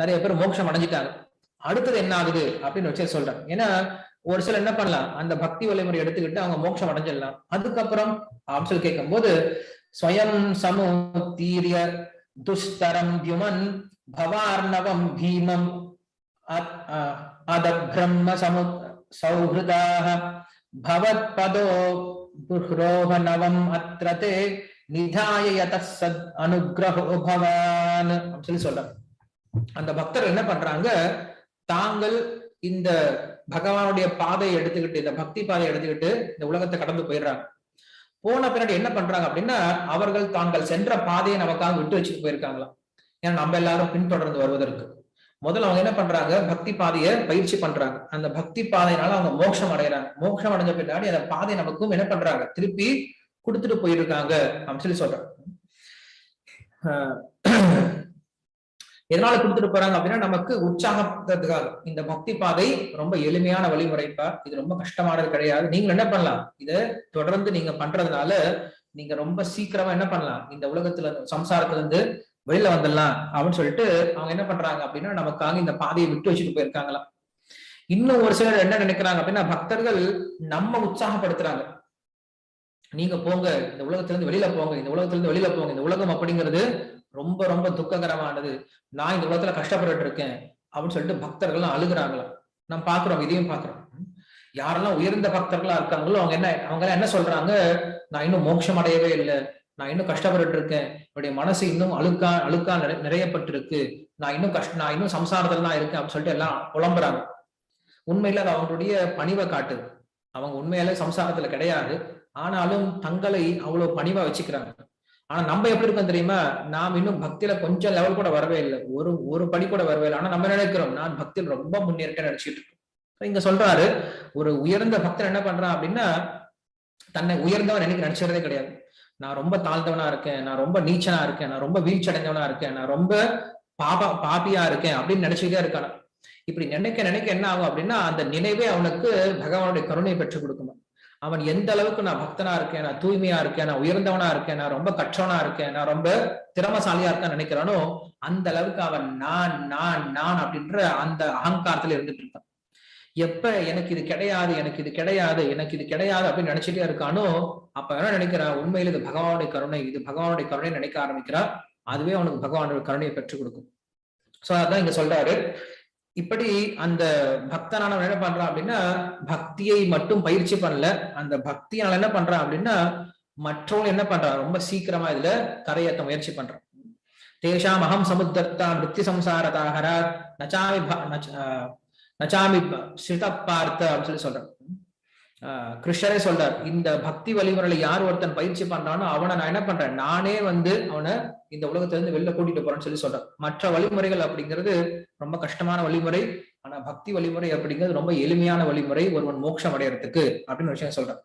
நிறைய பேர் மோட்சம் அடைஞ்சிட்டாங்க. அடுத்தது என்ன ஆகுது அப்படின்னு வச்சு சொல்றேன். ஏன்னா ஒரு சிலர் என்ன பண்ணலாம்? அந்த பக்தி வழிமுறை எடுத்துக்கிட்டு அவங்க மோட்சம் அடைஞ்சிடலாம். அதுக்கப்புறம் அப்படின்னு சொல்லி கேட்கும்போது ஸ்வயம் சமு தீரிய துஷ்தரம் தியுமன் பவார்ணவம் பீமம் அத பிரம்ம சமு சௌஹிருதாக பவத் பதோ புரோகனவம் அத்திர நிதாய யத சத் அனுகிரகோ பவான் அப்படின்னு சொல்லி சொல்றாங்க அந்த பக்தர் என்ன பண்றாங்க? தாங்கள் இந்த பகவானுடைய பாதையை எடுத்துக்கிட்டு இந்த பக்தி பாதையை எடுத்துக்கிட்டு இந்த உலகத்தை கடந்து போயிடுறாங்க. போன பின்னாடி என்ன பண்றாங்க அப்படின்னா அவர்கள் தாங்கள் சென்ற பாதையை நமக்காக விட்டு வச்சுட்டு போயிருக்காங்களாம். ஏன்னா நம்ம எல்லாரும் பின்தொடர்ந்து வருவதற்கு. முதல்ல அவங்க என்ன பண்றாங்க? பக்தி பாதையை பயிற்சி பண்றாங்க. அந்த பக்தி பாதையினால அவங்க மோட்சம் அடைகிறாங்க மோட்சம் அடைஞ்ச பின்னாடி அந்த பாதை நமக்கும் என்ன பண்றாங்க? திருப்பி கொடுத்துட்டு போயிருக்காங்க அப்படின்னு சொல்லி சொல்றாங்க. எதனால கொடுத்துட்டு போறாங்க அப்படின்னா நமக்கு உற்சாகத்துக்காக இந்த பக்தி பாதை ரொம்ப எளிமையான வழிமுறைப்பா இது ரொம்ப கஷ்டமானது கிடையாது. நீங்க என்ன பண்ணலாம்? இதை தொடர்ந்து நீங்க பண்றதுனால நீங்க ரொம்ப சீக்கிரமா என்ன பண்ணலாம்? இந்த உலகத்துல சம்சாரத்துல இருந்து வெளியில வந்துடலாம் அப்படின்னு சொல்லிட்டு அவங்க என்ன பண்றாங்க அப்படின்னா நமக்காக இந்த பாதையை விட்டு வச்சுட்டு போயிருக்காங்களாம். இன்னும் ஒரு சிலர் என்ன நினைக்கிறாங்க அப்படின்னா பக்தர்கள் நம்ம உற்சாகப்படுத்துறாங்க. நீங்க போங்க இந்த உலகத்திலிருந்து வெளியில போங்க இந்த உலகத்திலிருந்து வெளியில போங்க இந்த உலகம் அப்படிங்கிறது ரொம்ப ரொம்ப துக்ககரமானது. நான் இந்த உலகத்துல கஷ்டப்பட்டு இருக்கேன் அப்படின்னு சொல்லிட்டு பக்தர்கள்லாம் அழுகுறாங்களாம் நம்ம பாக்குறோம் இதையும் பாக்குறோம். யாரெல்லாம் உயர்ந்த பக்தர்களா இருக்காங்களோ அவங்க என்ன அவங்க எல்லாம் என்ன சொல்றாங்க? நான் இன்னும் மோட்சம் அடையவே இல்லை. நான் இன்னும் கஷ்டப்பட்டு இருக்கேன். என்னுடைய மனசு இன்னும் அழுக்கா அழுக்கா நிறையப்பட்டிருக்கு. நான் இன்னும் கஷ்ட நான் இன்னும் சம்சாரத்துல தான் இருக்கேன் அப்படின்னு சொல்லிட்டு எல்லாம் புலம்புறாங்க. உண்மையில அது அவங்களுடைய பணிவை காட்டுது. அவங்க உண்மையில சம்சாரத்துல கிடையாது. ஆனாலும் தங்களை அவ்வளவு பணிவா வச்சுக்கிறாங்க. ஆனா நம்ம எப்படி இருக்கோம் தெரியுமா? நாம் இன்னும் பக்தியில கொஞ்சம் லெவல் கூட வரவே இல்லை. ஒரு ஒரு படி கூட வரவே இல்லை. ஆனா நம்ம நினைக்கிறோம் நான் பக்தியில் ரொம்ப முன்னேற்ற நினைச்சிட்டு இருக்கோம். இங்க சொல்றாரு ஒரு உயர்ந்த பக்தர் என்ன பண்றான் அப்படின்னா தன்னை உயர்ந்தவன் எனக்கு நினைச்சதே கிடையாது. நான் ரொம்ப தாழ்ந்தவனா இருக்கேன் நான் ரொம்ப நீச்சனா இருக்கேன் நான் ரொம்ப வீழ்ச்சி அடைந்தவனா இருக்கேன் நான் ரொம்ப பாபா பாப்பியா இருக்கேன் அப்படின்னு நினைச்சுக்கிட்டே இருக்கான. இப்படி நினைக்க நினைக்க என்ன ஆகும் அப்படின்னா அந்த நினைவே அவனுக்கு பகவானுடைய கருணையை பெற்றுக் கொடுக்கணும் அவன் எந்த அளவுக்கு நான் பக்தனா இருக்கேன் நான் தூய்மையா இருக்கேன் நான் உயர்ந்தவனா இருக்கேன் நான் ரொம்ப கற்றவனா இருக்கேன் நான் ரொம்ப திறமசாலியா இருக்கேன் நினைக்கிறானோ அந்த அளவுக்கு அவன் நான் நான் நான் அப்படின்ற அந்த அகங்காரத்துல இருந்துட்டு இருக்கான். எப்ப எனக்கு இது கிடையாது எனக்கு இது கிடையாது எனக்கு இது கிடையாது அப்படின்னு நினைச்சிட்டே இருக்கானோ அப்ப என்ன நினைக்கிறான்? உண்மையில இது பகவானுடைய கருணை இது பகவானுடைய கருணை நினைக்க ஆரம்பிக்கிறான். அதுவே அவனுக்கு பகவானுடைய கருணையை பெற்றுக் கொடுக்கும். சோ அதான் இங்க சொல்றாரு. இப்படி அந்த பக்தனானவன் என்ன பண்றான் அப்படின்னா பக்தியை மட்டும் பயிற்சி பண்ணல. அந்த பக்தியால என்ன பண்றான் அப்படின்னா மற்றவங்க என்ன பண்றான்? ரொம்ப சீக்கிரமா இதுல கரையேற்ற முயற்சி பண்றான். தேஷாம் அகம் சமுத்தர்த்தா மிருத்தி சம்சாரதாகரா நச்சாமி நச்சாமி ஸ்ரித பார்த்த அப்படின்னு சொல்லி சொல்றான் கிருஷ்ணரே சொல்றார் இந்த பக்தி வழிமுறையில யார் ஒருத்தன் பயிற்சி பண்றானோ அவனை நான் என்ன பண்றேன்? நானே வந்து அவனை இந்த உலகத்துல இருந்து வெளில கூட்டிட்டு போறேன்னு சொல்லி சொல்றேன் மற்ற வழிமுறைகள் அப்படிங்கிறது ரொம்ப கஷ்டமான வழிமுறை ஆனா பக்தி வழிமுறை அப்படிங்கிறது ரொம்ப எளிமையான வழிமுறை ஒருவன் மோட்சம் அடையறதுக்கு அப்படின்னு விஷயம் சொல்றான்